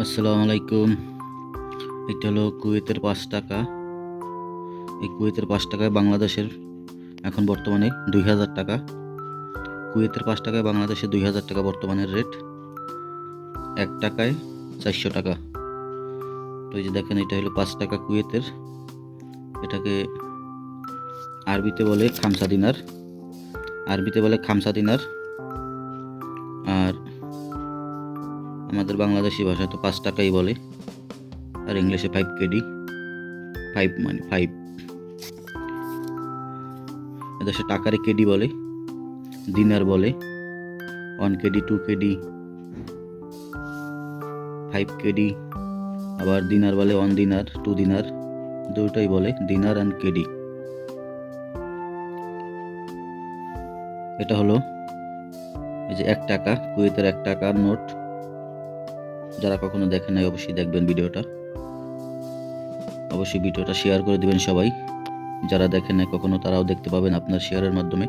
আসসালামু আলাইকুম এটা হলো কুয়েতের পাঁচ টাকা। এই কুয়েতের পাঁচ টাকায় বাংলাদেশের এখন বর্তমানে দুই হাজার টাকা। কুয়েতের পাঁচ টাকায় বাংলাদেশে দুই হাজার টাকা বর্তমানের রেট। এক টাকায় চারশো টাকা। তো এই যে দেখেন, এটা হলো পাঁচ টাকা কুয়েতের। এটাকে আরবিতে বলে খামসা দিনার। আরবিতে বলে খামসা দিনার। আমাদের বাংলাদেশি ভাষায় তো পাঁচ টাকাই বলে। আর ইংলিশে ফাইভ কেডি ফাইভ মানে ফাইভ এদেশে টাকারে কেডি বলে, দিনার বলে one KD two KD five KD আবার দিনার বলে ওয়ান দিনার টু দিনার, দুটোই বলে, দিনার অ্যান্ড কেডি এটা হলো, এই যে এক টাকা, কুয়েতের এক টাকার নোট। যারা কখনো দেখেন নাই, অবশ্যই দেখবেন ভিডিওটা। অবশ্যই ভিডিওটা শেয়ার করে দিবেন সবাই। যারা দেখেন নাই, কখনো তারাও দেখতে পাবেন আপনার শেয়ারের মাধ্যমে।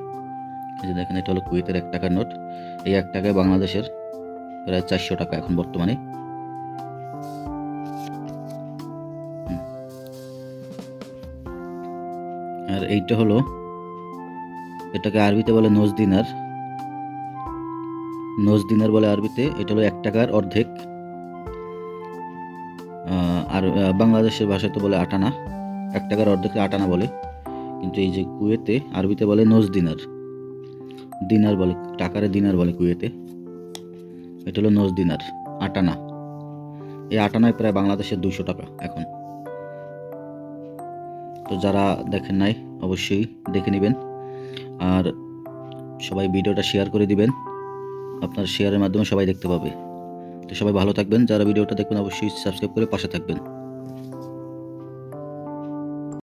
এই যে দেখেন, এটা হলো কুয়েতের এক টাকার নোট। এই এক টাকায় বাংলাদেশের প্রায় চারশো টাকা এখন বর্তমানে। আর এইটা হলো, এটাকে আরবিতে বলে নোজ দিনার নোজ বলে আরবিতে, এটা হলো এক টাকার অর্ধেক। আর বাংলাদেশের ভাষায় তো বলে আটানা। এক টাকার অর্ধেকে আটানা বলে। কিন্তু এই যে কুয়েতে, আরবিতে বলে নোজ দিনার দিনার বলে, টাকারে দিনার বলে কুয়েতে। এটা হলো নোজ দিনার আটানা। এই আটানায় প্রায় বাংলাদেশের দুইশো টাকা এখন। তো যারা দেখেন নাই, অবশ্যই দেখে নেবেন। আর সবাই ভিডিওটা শেয়ার করে দিবেন। আপনার শেয়ারের মাধ্যমে সবাই দেখতে পাবে। তো সবাই ভালো থাকবেন যারা ভিডিওটা দেখবেন অবশ্যই সাবস্ক্রাইব করে পাশে থাকবেন।